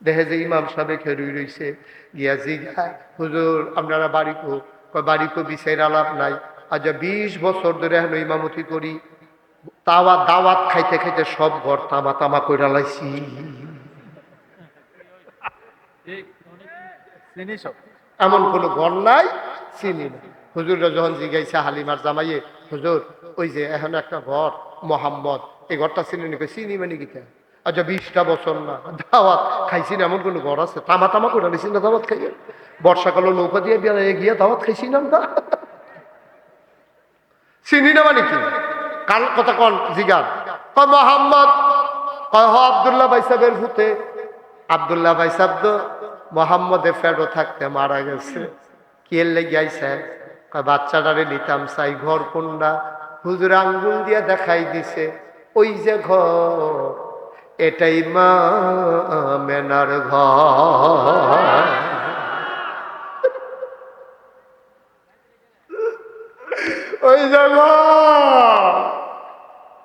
দেখে যে ইমাম সাহেব খেরুই রইছে। গিয়া জিগা হুজুর আপনারা বাড়ি কো বাড়ি কো বিষের আলাপ নাই। আজ বিশ বছর ধরে এখন ইমামতি করি। তাওয়া দাওয়াত খাইতে খাইতে সব ঘর তামা তামা কইরা লাইছি। এমন কোনো ঘর নাই চিনি না হুজুররা যখন জিগাইছে হালিমার জামাইয়ে হুজুর ওই যে এখন একটা ঘর মোহাম্মদ এই ঘরটা চিনি নাকি চিনি মানে কিটা আচ্ছা বিশটা বছর না। দাওয়াত খাইছি না, এমন কোনো ঘর আছে? তামা তামা করে নিছি না দাওয়াত খাইয়ে? বর্ষাকালে নৌকা দিয়ে বেড়াই গিয়ে দাওয়াত খাইছি না আমরা। চিনি না মানে কি? কাল কথা কন জিগান? কয়, মোহাম্মদ। কয়, হ, আবদুল্লাহ সাহেবের ভূতে। আবদুল্লাহ ভাই সাহেব তো মোহাম্মদে ফেরো থাকতে মারা গেছে। কি এর লেগে আইসে কয়, বাচ্চাটারে নিতাম চাই, ঘর কোনটা হুজুর আঙ্গুল দিয়ে দেখাই দিছে, ওই যে ঘর এটাই মা মেনার ঘর। ওই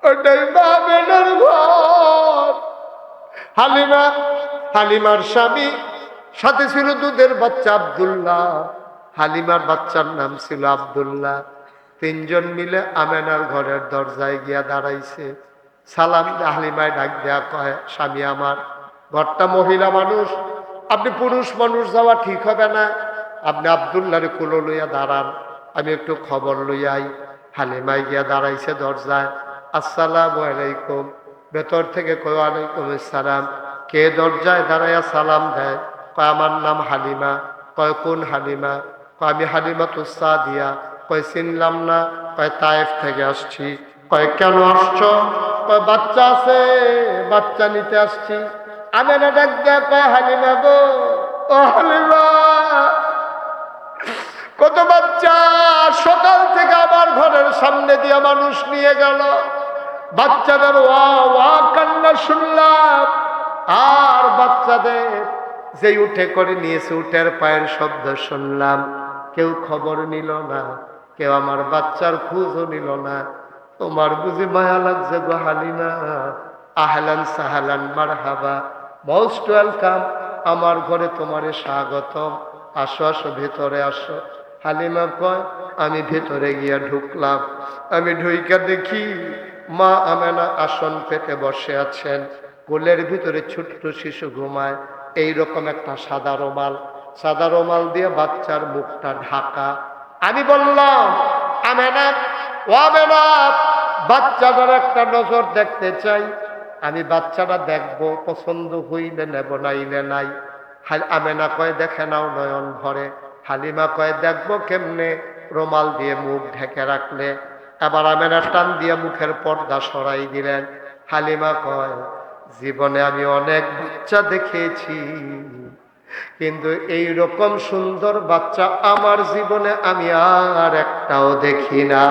ওটাই মা মেনার ঘর। হালিমা, হালিমার স্বামী, সাথে ছিল দুধের বাচ্চা আব্দুল্লাহ। হালিমার বাচ্চার নাম ছিল আব্দুল্লাহ। তিনজন মিলে আমেনার ঘরের দরজায় গিয়া দাঁড়াইছে। সালাম হালিমায় ডাক দেয়া কয় স্বামী আমার ঘরটা মহিলা মানুষ, আপনি পুরুষ মানুষ যাওয়া ঠিক হবে না। আপনি আবদুল্লাহরে কুলো লইয়া দাঁড়ান, আমি একটু খবর লইয়াই হালিমায় গিয়া দাঁড়াইছে দরজায়, আসসালামু আলাইকুম। ভেতর থেকে কয় আলাইকুম আসসালাম। কে দরজায় দাঁড়াইয়া সালাম দেয়? কয়, আমার নাম হালিমা। কয়, কোন হালিমা? কয়, আমি হালিমা তো দিয়া কয়, চিনলাম না। কয়, তায়েফ থেকে আসছি। কয়, কেন আসছ? বাচ্চা আছে, বাচ্চা নিতে আসছি। আমি না দেয়া হালিমা গো, ও হালিমা, কত বাচ্চা, সকাল থেকে আমার ঘরের সামনে দিয়ে মানুষ নিয়ে গেল। বাচ্চাদের ওয়া ওয়া কান্না শুনলাম, আর বাচ্চাদের যে উঠে করে নিয়েছে, উঠের পায়ের শব্দ শুনলাম। কেউ খবর নিল না, কেউ আমার বাচ্চার খোঁজও নিল না। তোমার বুঝি মায়া লাগছে গো হালিনা আহলান সাহালান মার হাবা মোস্ট ওয়েলকাম আমার ঘরে তোমারে স্বাগতম। আসো আসো, ভেতরে আসো। হালিমা কয়, আমি ভেতরে গিয়া ঢুকলাম। আমি ঢুইকা দেখি মা আমেনা আসন পেতে বসে আছেন। কোলের ভিতরে ছোট্ট শিশু ঘুমায়। এই রকম একটা সাদা রোমাল। সাদা রোমাল দিয়ে বাচ্চার মুখটা ঢাকা। আমি বললাম, আমেনা, ও আমেনা বাচ্চাটার একটা নজর দেখতে চাই। আমি বাচ্চাটা দেখব, পছন্দ হইলে নেব নাইলে নাই। হাল আমেনা কয়, দেখে নাও নয়ন ভরে। হালিমা কয়, দেখব কেমনে? রোমাল দিয়ে মুখ ঢেকে রাখলে। এবার আমেনা টান দিয়ে মুখের পর্দা সরাই দিলেন। হালিমা কয়, জীবনে আমি অনেক বাচ্চা দেখেছি, কিন্তু এই রকম সুন্দর বাচ্চা আমার জীবনে আমি আর একটাও দেখি না।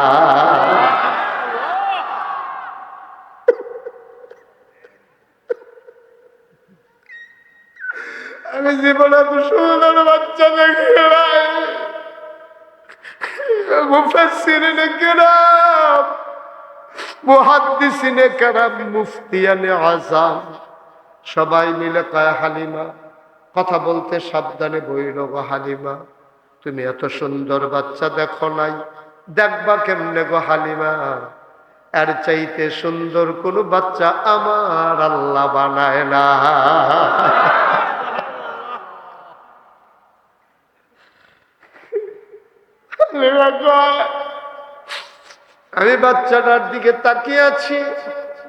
আমি জীবনে এত সুন্দর বাচ্চা দেখি সবাই মিলে হালিমা, কথা বলতে সাবধানে বইল গো হালিমা, তুমি এত সুন্দর বাচ্চা দেখো নাই, দেখবা কেমনে গো হালিমা? এর চাইতে সুন্দর কোনো বাচ্চা আমার আল্লাহ বানায় না। আমি বাচ্চাটার দিকে তাকিয়ে আছি।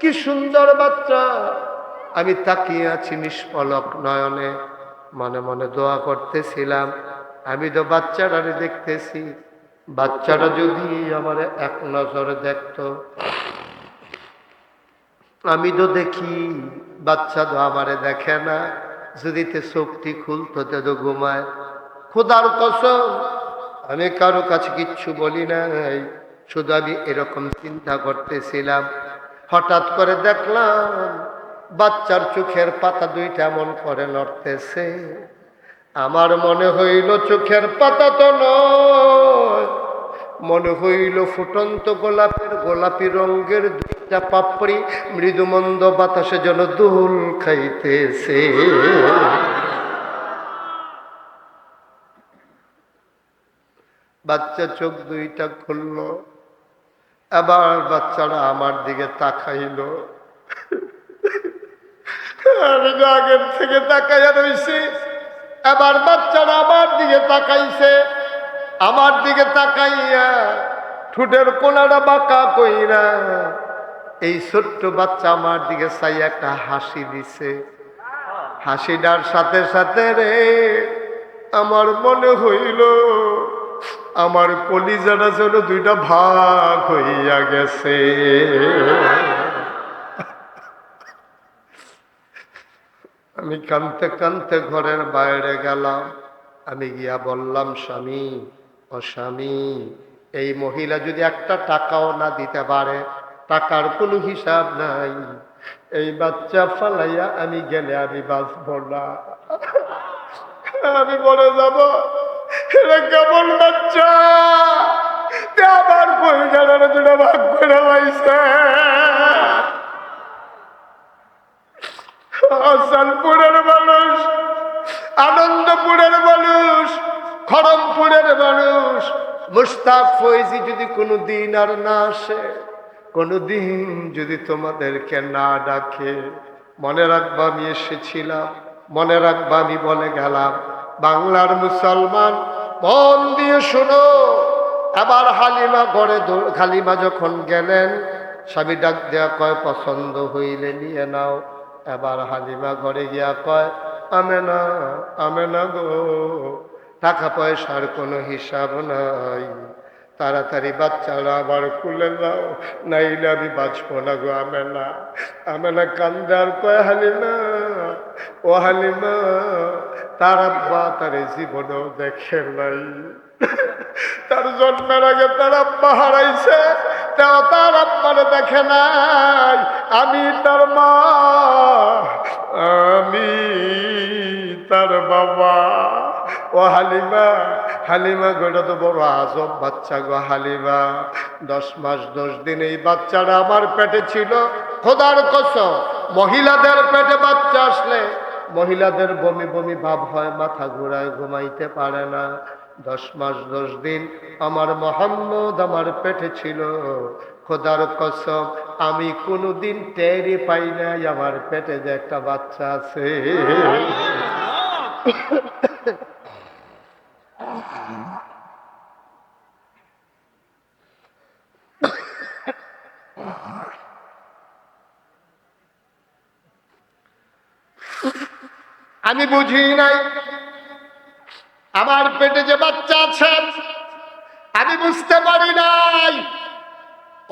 কি সুন্দর বাচ্চা। আমি তাকিয়ে আছি নিষ্পলক নয়নে। মনে মনে দোয়া করতেছিলাম। আমি তো বাচ্চাটারে দেখতেছি। বাচ্চাটা যদি আমার এক নজরে দেখতো। আমি তো দেখি বাচ্চা তো আমারে দেখে না। যদি তে চোখটি খুলতো তে তো ঘুমায়। খোদার কসম আমি কারও কাছে কিচ্ছু বলি নাই। শুধু আমি এরকম চিন্তা করতেছিলাম। হঠাৎ করে দেখলাম, বাচ্চার চোখের পাতা দুইটা এমন করে নড়তেছে। আমার মনে হইল চোখের পাতা তো নয়। মনে হইল ফুটন্ত গোলাপের গোলাপি রঙের দুইটা পাপড়ি মৃদুমন্দ বাতাসে যেন দোল খাইতেছে। বাচ্চা চোখ দুইটা খুলল, আবার বাচ্চারা আমার দিকে তাকাইল। আমি আগের থেকে তাকাইয়া রইছি, আবার বাচ্চারা আমার দিকে তাকাইছে। আমার দিকে তাকাইয়া ঠুটের কোনাটা বাঁকা কইরা এই ছোট্ট বাচ্চা আমার দিকে চাই একটা হাসি দিছে। হাসিটার সাথে সাথে রে, আমার মনে হইল আমার কলিজাটা যেন দুইটা ভাগ হইয়া গেছে। আমি কানতে কানতে ঘরের বাইরে গেলাম। আমি গিয়া বললাম, স্বামী, ও স্বামী, এই মহিলা যদি একটা টাকাও না দিতে পারে, টাকার কোনো হিসাব নাই। এই বাচ্চা ফালাইয়া আমি গেলে আমি বাঁচব না। আমি বলে যাব। কেমন বাচ্চা? আবার কই জানার দুটা ভাগ করে পাইছে? আসানপুরের মানুষ, আনন্দপুরের মানুষ, খড়মপুরের মানুষ। মুস্তাক ফৈজি যদি কোনো দিন আর না আসে কোনো দিন যদি তোমাদেরকে না ডাকে, মনে রাখবা আমি এসেছিলাম, মনে রাখবা আমি বলে গেলাম, বাংলার মুসলমান মন দিয়ে শোনো। আবার হালিমা ঘরে হালিমা যখন গেলেন, স্বামী ডাক দেয়া কয়, পছন্দ হইলে নিয়ে নাও। এবার হালিমা ঘরে গিয়া কয় আমে না আমে না গো, টাকা পয়সার কোনো হিসাব নাই। তাড়াতাড়ি বাচ্চারা আবার খুলে দাও নাইলে আমি বাঁচবো না গো আমে না আমে না কান্দার কয়, হালিমা, ও হালিমা তার আব্বা তার জীবনেও দেখে নাই। তার জন্মের আগে তার আব্বা হারাইছে তার আব্বারে দেখে নাই। আমি তার মা, আমি তার বাবা। ও হালিমা হালিমা গোটা তো বড় আজব বাচ্চা গো হালিমা। দশ মাস, দশ দিন এই বাচ্চাটা আমার পেটে ছিল। খোদার কসম, মহিলাদের পেটে বাচ্চা আসলে মহিলাদের বমি বমি ভাব হয়, মাথা ঘুরায়, ঘুমাইতে পারে না। দশ মাস, দশ দিন আমার মোহাম্মদ আমার পেটে ছিল। খোদার কসম, আমি কোনোদিন টেরি পাই নাই, আমার পেটে যে একটা বাচ্চা আছে। আমি বুঝি নাই। আমার পেটে যে বাচ্চা আছে, আমি বুঝতে পারি নাই।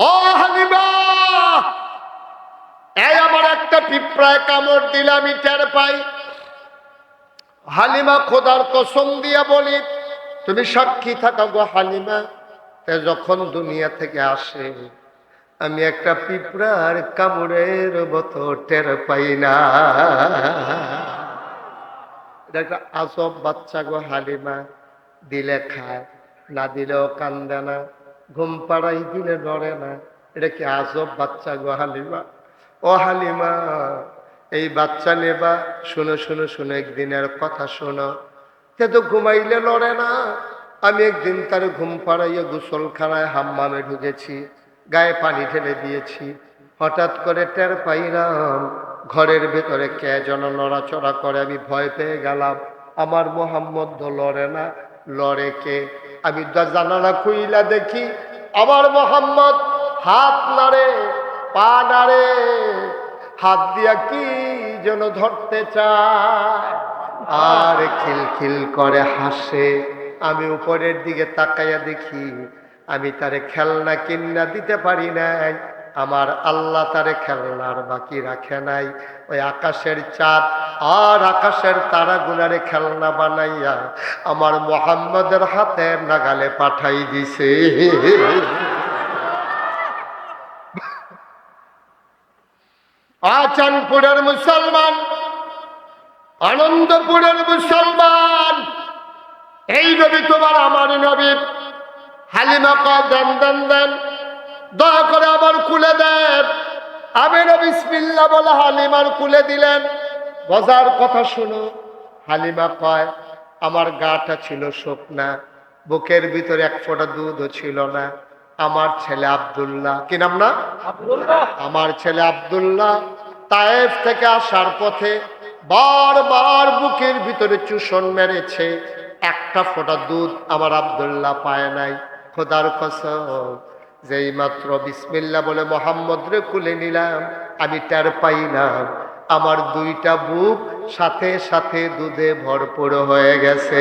ও হালিমা এই আমার একটা পিঁপড়ায় কামড় দিলে আমি টের পাই। হালিমা খোদার কসম দিয়া বলি, তুমি সাক্ষী থাকা গো হালিমা যখন দুনিয়া থেকে আসে, আমি একটা পিঁপড়ার কামড়ের মতো টের পাই না। একটা আজব বাচ্চা গো হালিমা, দিলে খায়, না দিলেও কান্দে না, ঘুম পাড়াই দিলে নড়ে না। এটা কি আজব বাচ্চা গো হালিমা। ও হালিমা, এই বাচ্চা নেবা, শুনো শুনো শুনো, একদিনের কথা শোনো। তে তো ঘুমাইলে লড়ে না। আমি একদিন তার ঘুম পাড়াইয়ে গোসলখানায় হাম্মামে ঢুকেছি, গায়ে পানি ঢেলে দিয়েছি। হঠাৎ করে টের পাইলাম ঘরের ভেতরে কে যেন নড়াচড়া করে, আমি ভয় পেয়ে গেলাম। আমার মোহাম্মদ তো লড়ে না, লড়ে কে? আমি জানালা খুইলা দেখি, আমার মোহাম্মদ হাত নাড়ে, পা নাড়ে, হাত দিয়া কি যেন ধরতে চায়। আর খিলখিল করে হাসে, আমি উপরের দিকে তাকাইয়া দেখি, আমি তারে খেলনা কিন্না দিতে পারি নাই। আমার আল্লাহ তারে খেলনার বাকি রাখে নাই। ওই আকাশের চাঁদ আর আকাশের তারা গুনারে খেলনা বানাইয়া আমার মোহাম্মদের হাতে নাগালে পাঠাই দিছে। আচানপুরের মুসলমান, আনন্দপুরের মুসলমান, এই নবী তোমার আমার নবী, হালিমা দেন দেন দেন। দয়া করে আমার খুলে দেন। আমি বিসমিল্লা বলে হালিমার খুলে দিলেন। মজার কথা শুনো হালিমা কয় আমার গাটা ছিল শুকনা বুকের ভিতরে এক ফোঁটা দুধও ছিল না। আমার ছেলে আব্দুল্লাহ কি নাম না? আমার ছেলে আব্দুল্লাহ তায়েফ থেকে আসার পথে বারবার বুকের ভিতরে চুষণ মেরেছে। একটা ফোঁটা দুধ আমার আব্দুল্লাহ পায় নাই। খোদার কসম। যেই মাত্র বিসমিল্লা বলে মোহাম্মদ রে কুলে নিলাম, আমি টের পাইলাম, আমার দুইটা বুক সাথে সাথে দুধে ভরপুর হয়ে গেছে।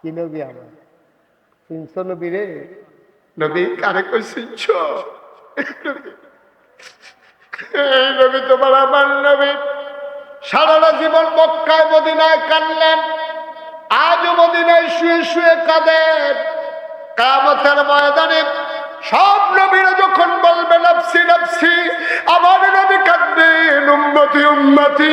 কি নবী আমার? চিনছ নবী রে? নবী কারে চিনছ নবী তোমার আমার নবী। সারাটা জীবন মক্কায়, মদিনায় কানলেন আজও মদিনায় শুয়ে শুয়ে কাঁদেন কামতের ময়দানে সব নবীরা যখন বলবে, নফসি নফসি, আমার নবী কাঁদবেন, উম্মতি উম্মতি।